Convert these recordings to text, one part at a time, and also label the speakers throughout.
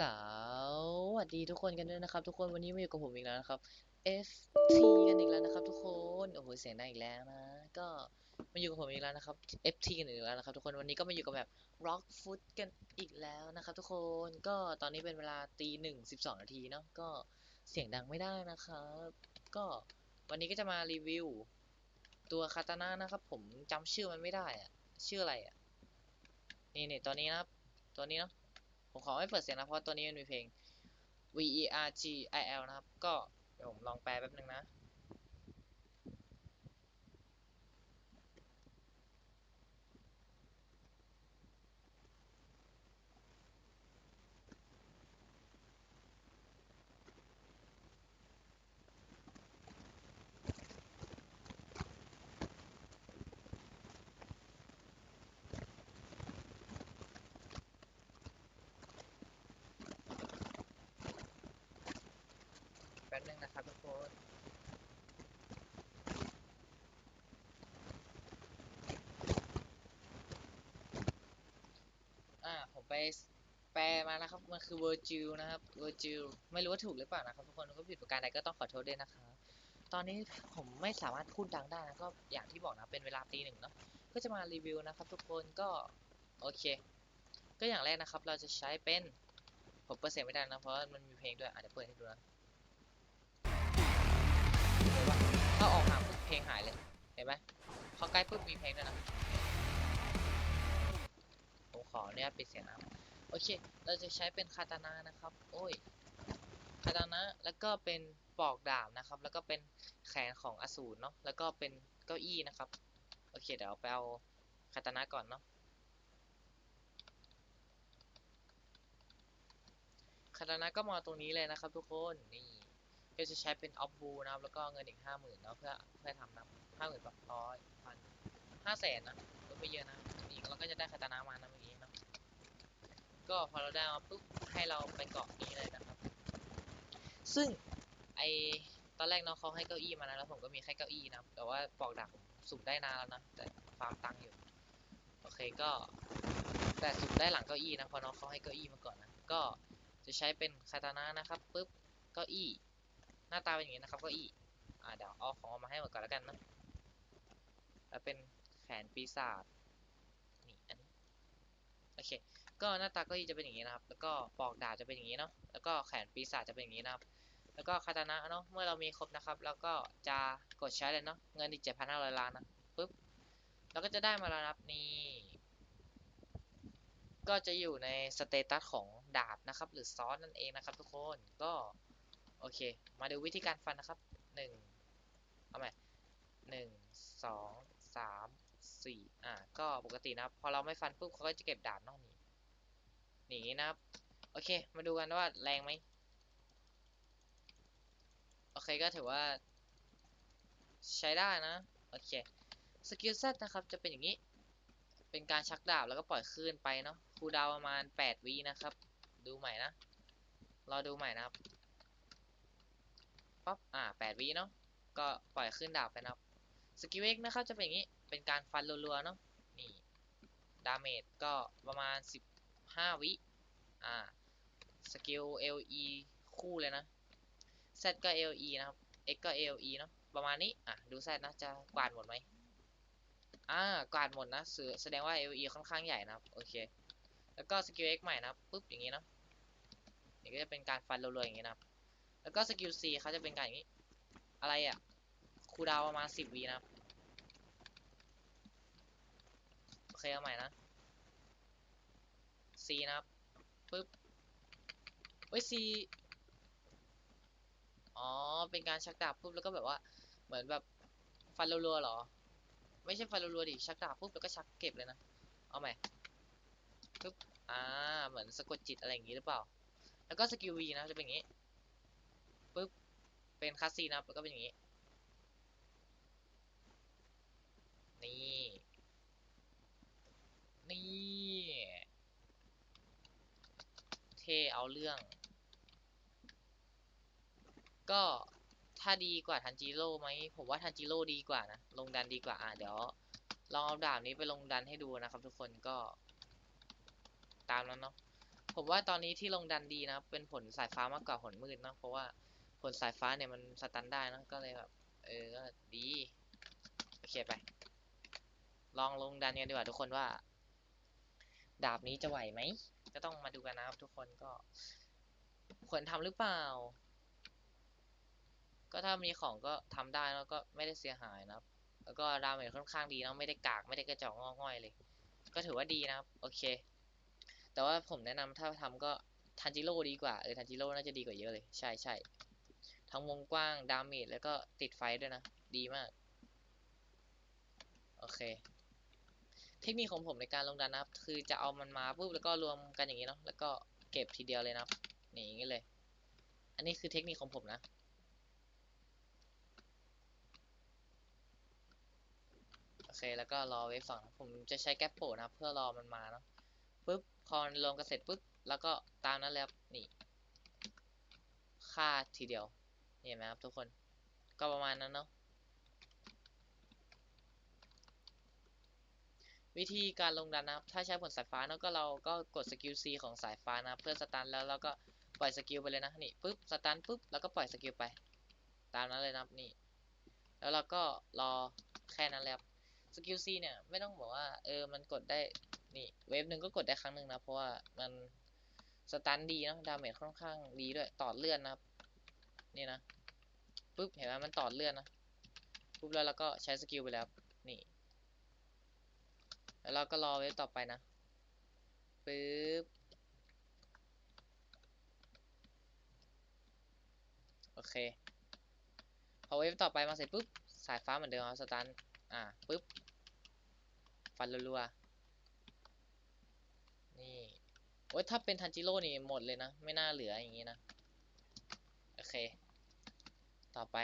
Speaker 1: สวัสดีทุกคนกันด้วยนะครับ ทุกคนวันนี้มาอยู่กับผมอีกแล้วนะครับ FT กันอีกแล้วนะครับ ทุกคนโอ้โหเสียงดังอีกแล้วนะก็มาอยู่กับผมอีกแล้วนะครับ FT กันอีกแล้วนะครับ ทุกคนวันนี้ก็มาอยู่กับแบบ Rock Foot กันอีกแล้วนะครับ ทุกคนก็ตอนนี้เป็นเวลาตีหนึ่งสิบสองนาทีเนาะก็เสียงดังไม่ได้นะครับ ก็วันนี้ก็จะมารีวิว ตัวคาตานะนะครับ ผมจำชื่อมันไม่ได้อะชื่ออะไรอะนี่นี่ตัวนี้นะครับตัวนี้เนาะ ผมขอไม่เปิดเสียงนะ เพราะตัวนี้มันมีเพลง V E R G I L นะครับ ก็เดี๋ยวผมลองแปลแป๊บนึงนะ ป๊บนึงนะครับทุกคนอ่าผมไปแปลมานะครับ มันคือ Virgil นะครับ Virgil ไม่รู้ว่าถูกหรือเปล่านะครับทุกคนก็ผิดประการใดก็ต้องขอโทษด้วยนะครับ ตอนนี้ผมไม่สามารถพูดดังได้นะก็อย่างที่บอกนะเป็นเวลาตีหนึ่งเนาะก็จะมารีวิวนะครับ ทุกคนก็โอเค ก็อย่างแรกนะครับ เราจะใช้เป็นผมเปิดเสียงไม่ได้นะเพราะมันมีเพลงด้วยอาจจะเปิดให้ดูนะ ถ้าออกห่างปุ๊บเพลงหายเลย เห็นไหมพอใกล้ปุ๊บมีเพลงด้วนะ ผมขอเนี่ยปิดเสียงนะโอเค เราจะใช้เป็นคาตานะนะครับ โอ้ย คาตานะ แล้วก็เป็นปอกดาบนะครับ แล้วก็เป็นแขนของอสูรเนาะ แล้วก็เป็นเก้าอี้นะครับ โอเค เดี๋ยวไปเอาคาตานะก่อนเนาะ คาตานะก็มาตรงนี้เลยนะครับทุกคน นี่ ก็จะใช้เป็นออฟบูนะครับ แล้วก็เงินอีกห้าหมื่นเนาะเพื่อเพื่อทำนะห้าหมื่นร้อยพันห้าแสนนะก็ไม่เยอะนะนี่เราก็จะได้คาตานะมานะเมื่อกี้นะก็พอเราได้มาปุ๊บให้เราไปเกาะนี้เลยนะครับ ซึ่งไอตอนแรกน้องเขาให้เก้าอี้มานะแล้วผมก็มีแค่เก้าอี้นะแต่ว่าปอกดาบผมสุ่มได้นานแล้วนะแต่ฟาร์มตังค์อยู่โอเคก็แต่สุ่มได้หลังเก้าอี้นะพราะน้องเขาให้เก้าอี้มาก่อนนะก็จะใช้เป็นคาตานะนะครับปุ๊บเก้าอี้ หน้าตาเป็นอย่างนี้นะครับเก็อีอ่าเดี๋ยวเอาของออกมาให้หมดก่อนแล้วกันนะแล้วเป็นแขนปีศาจนี่อันนี้โอเค ก็หน้าตาเก็อีจะเป็นอย่างนี้นะครับ แล้วก็ปอกดาบจะเป็นอย่างนี้เนาะแล้วก็แขนปีศาจจะเป็นอย่างนี้นะครับ แล้วก็คาตานะเนาะเมื่อเรามีครบนะครับ แล้วก็จะกดใช้เลยเนาะเงินอีก7,500ล้านนะปึ๊บเราก็จะได้มาแล้วนะครับนี่ก็จะอยู่ในสเตตัสของดาบนะครับ หรือซอสนั่นเองนะครับ ทุกคนก็ โอเค มาดูวิธีการฟันนะครับหนึ่งเอาใหม่หนึ่งสองสามสี่อ่า ก็ปกตินะครับ พอเราไม่ฟันปุ๊บเขาก็จะเก็บดาบนอกนี่หนีนะครับ โอเค มาดูกันว่าแรงไหมโอเคก็ถือว่า ใช้ได้นะ โอเค สกิลเซตนะครับ จะเป็นอย่างนี้ เป็นการชักดาบแล้วก็ปล่อยคลื่นไปเนาะ คูดาวประมาณ 8วินะครับ ดูใหม่นะ รอดูใหม่นะครับ ปั๊บอ่าแปดวิเนาะก็ปล่อยขึ้นดาบไปนะครับสกิลเอ็กนะครับจะเป็นอย่างนี้เป็นการฟันรัวๆเนาะนี่ดาเมจก็ประมาณสิบห้าวิอ่าสกิล LE คู่เลยนะ Z ก็ LE นะครับ X ก็ LE เนาะประมาณนี้อะดู Z นะจะกวาดหมดไหมอ่ากวาดหมดนะแสดงว่า LE ค่อนข้างใหญ่นะครับโอเคแล้วก็สกิล X ใหม่นะปุ๊บอย่างนี้เนาะนี่ก็จะเป็นการฟันรัวๆอย่างนี้นะครับ แล้วก็สกิล C เขาจะเป็นการอย่างนี้ อะไรอะคูดาวประมาณสิบวินะครับ โอเคเอาใหม่นะ C นะครับปึ๊บเฮ้ย C อ๋อ เป็นการชักดาบปุ๊บแล้วก็แบบว่า เหมือนแบบฟันรัวๆหรอ ไม่ใช่ฟันรัวๆดิ ชักดาบปุ๊บแล้วก็ชักเก็บเลยนะ เอาใหม่ปึ๊บอ่า เหมือนสะกดจิตอะไรอย่างงี้หรือเปล่า แล้วก็สกิล V นะจะเป็นอย่างงี้ เป็นคัสซีนะครับแล้วก็เป็นอย่างนี้ นี่ นี่ เท่เอาเรื่อง ก็ถ้าดีกว่าทันจิโร่ไหมผมว่าทันจิโร่ดีกว่านะ ลงดันดีกว่า อะเดี๋ยว ลองเอาดาบนี้ไปลงดันให้ดูนะครับ ทุกคนก็ ตามนั้นเนาะผมว่าตอนนี้ที่ลงดันดีนะเป็นผลสายฟ้ามากกว่าผลมืดเนอะเพราะว่า ผลสายฟ้าเนี่ยมันสตันได้นะก็เลยแบบเออก็ดีโอเคไป ลองลงดันกันดีกว่าทุกคนว่า ดาบนี้จะไหวไหมก็ต้องมาดูกันนะครับทุกคนก็ควรทำหรือเปล่า ก็ถ้ามีของก็ทำได้แล้วก็ไม่ได้เสียหายนะครับ แล้วก็ดาเมจค่อนข้างดีนะไม่ได้กากไม่ได้กระจอกงอง่อยเลย ก็ถือว่าดีนะครับ โอเค แต่ว่าผมแนะนำถ้าทำก็ทันจิโร่ดีกว่าเออทันจิโร่น่าจะดีกว่าเยอะเลย ใช่ใช่ ทั้งวงกว้าง ดาเมจแล้วก็ติดไฟด้วยนะ ดีมาก โอเค เทคนิคของผมในการลงดันนะครับ คือจะเอามันมาปุ๊บแล้วก็รวมกันอย่างนี้เนาะแล้วก็เก็บทีเดียวเลยนะครับนี่อย่างนี้เลย อันนี้คือเทคนิคของผมนะโอเคแล้วก็รอเวฟสองผมจะใช้แก๊ปโปนะครับ เพื่อรอมันมาเนาะปุ๊บพอลงกันเสร็จปุ๊บแล้วก็ตามนั้นเลยครับนี่ ค่าทีเดียว เห็นไหมครับทุกคนก็ประมาณนั้นเนาะวิธีการลงดันนะครับ ถ้าใช้ผลสายฟ้าเนาะก็เราก็กดสกิล C ของสายฟ้านะเพื่อสตันแล้วเราก็ปล่อยสกิลไปเลยนะนี่ปุ๊บสตันปุ๊บแล้วก็ปล่อยสกิลไป ตามนั้นเลยนะครับนี่ แล้วเราก็รอแค่นั้นแหละครับสกิล C เนี่ยไม่ต้องบอกว่าเออมันกดได้นี่เวฟหนึ่งก็กดได้ครั้งหนึ่งนะเพราะว่ามันสตันดีนะดาเมจค่อนข้างดีด้วยต่อเลื่อนนะครับ นี่นะปุ๊บเห็นไหมมันต่อเลื่อนนะปุ๊บแล้วเราก็ใช้สกิลไปแล้วนี่แล้วเราก็รอเวฟต่อไปนะปึ๊บโอเคพอเวฟต่อไปมาเสร็จปุ๊บสายฟ้าเหมือนเดิมครับสตันอ่าปุ๊บฟันรัวๆนี่โอ้ยถ้าเป็นทันจิโร่นี่หมดเลยนะ ไม่น่าเหลืออย่างงี้นะ เค ต่อไป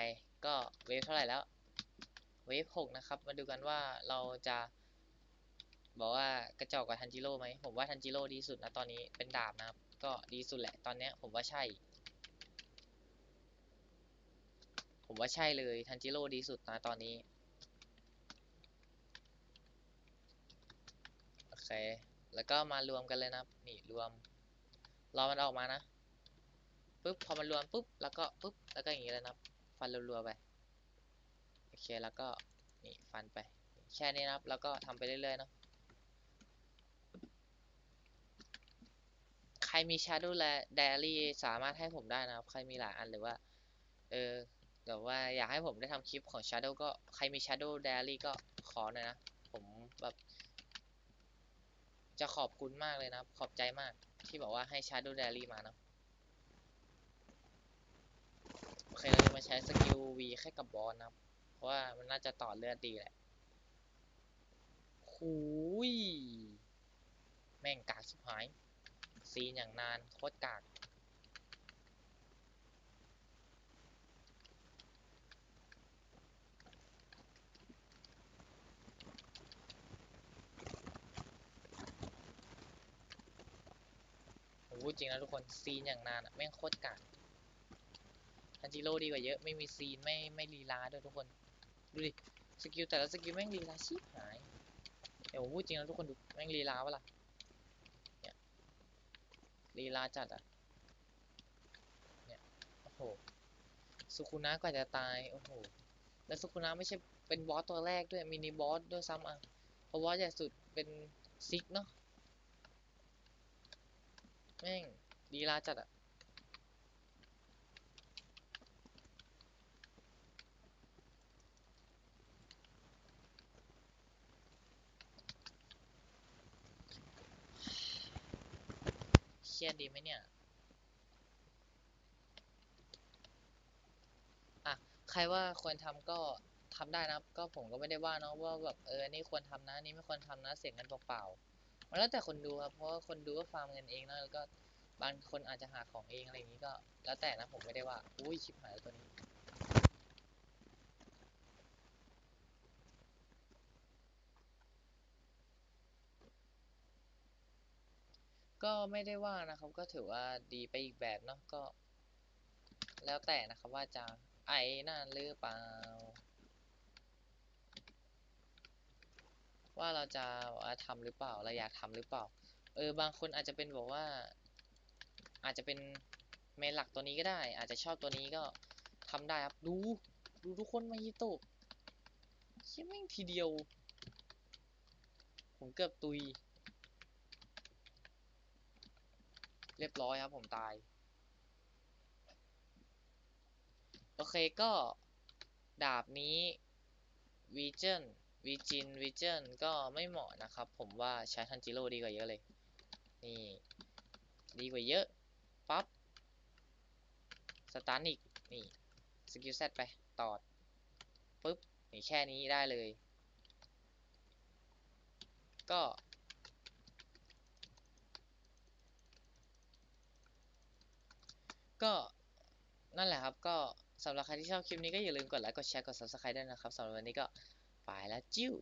Speaker 1: ก็เวฟเท่าไหร่แล้ว เวฟหกนะครับ มาดูกันว่าเราจะบอกว่ากระจอกกว่าทันจิโร่ไหม ผมว่าทันจิโร่ดีสุดนะตอนนี้เป็นดาบนะครับ ก็ดีสุดแหละตอนเนี้ยผมว่าใช่ ผมว่าใช่เลยทันจิโร่ดีสุดนะตอนนี้ โอเค แล้วก็มารวมกันเลยนะนี่รวม รอมันออกมานะ ปุ๊บพอมันรวมปุ๊บแล้วก็ปุ๊บแล้วก็อย่างนี้เลยนะครับ ฟันรัวๆไปโอเคแล้วก็นี่ฟันไป แค่นี้นะครับ แล้วก็ทำไปเรื่อยๆเนาะใครมี Shadow Diary สามารถให้ผมได้นะครับ ใครมีหลายอันหรือว่า เออแบบว่าอยากให้ผมได้ทำคลิปของ Shadow ก็ใครมี Shadow Diary ก็ขอหน่อยนะ ผมแบบ จะขอบคุณมากเลยนะ ขอบใจมากที่บอกว่าให้ Shadow Diary มานะ โอ เคเรจะมาใช้สกิล V แค่กับบอสนะเพราะว่ามันน่าจะต่อเลือดดีแหละหูยแม่งกากสุดหาย ซีนอย่างนานโคตรกากผมพูดจริงนะทุกคน ซีนอย่างนานอะแม่งโคตรกาก ทันจิโร่ดีกว่าเยอะ ไม่มีซีนไม่ไม่ลีลาด้วยทุกคน ดูดิ สกิลแต่ละสกิลแม่งลีลาชิบหายเดี๋ยวผมพูดจริงนะทุกคนดูแม่งลีลาปะล่ะเนี่ยลีลาจัดอะเนี่ยโอ้โหสุคุนะกว่าจะตายโอ้โหแล้วสุคุนะไม่ใช่เป็นบอสตัวแรกด้วยมินิบอสด้วยซ้ำอะเพราะว่าใหญ่สุดเป็นซิกเนาะแม่งลีลาจัดอะ รียดดีไหมเนี่ย อะ ใครว่าควรทำก็ทำได้นะก็ผมก็ไม่ได้ว่าเนาะว่าแบบเออนี่ควรทำนะนี่ไม่ควรทำนะเสียงเงินเปล่าๆมันแล้วแต่คนดูครับเพราะว่าคนดูก็ฟาร์มเงินเองนะแล้วก็บางคนอาจจะหาของเองอะไรอย่างนี้ก็ แล้วแต่นะผมไม่ได้ว่าอุ้ยชิบหายแล้วตัวนี้ ก็ไม่ได้ว่านะครับ ก็ถือว่าดีไปอีกแบบเนาะก็ แล้วแต่นะครับว่าจะไอ้นั่นหรือเปล่า ว่าเราจะว่าทำหรือเปล่าเราอยากทำหรือเปล่า เออบางคนอาจจะเป็นบอกว่า อาจจะเป็นเมนหลักตัวนี้ก็ได้ อาจจะชอบตัวนี้ก็ทำได้ครับดูดูทุกคนมาฮิโตะเชี่ยแม่งทีเดียว ผมเกือบตุย เรียบร้อยครับผมตาย โอเคก็ดาบนี้วีเจนวีจินวีเจนก็ไม่เหมาะนะครับ ผมว่าใช้ทันจิโร่ดีกว่าเยอะเลย นี่ ดีกว่าเยอะปั๊บสตาร์นิกนี่สกิลเซตไปตอดปึ๊บนี่แค่นี้ได้เลย ก็ ก็นั่นแหละครับก็สำหรับใครที่ชอบคลิปนี้ก็อย่าลืมกดไลค์กดแชร์กด subscribe ด้วยนะครับสำหรับวันนี้ก็ไปแล้วจิ้ว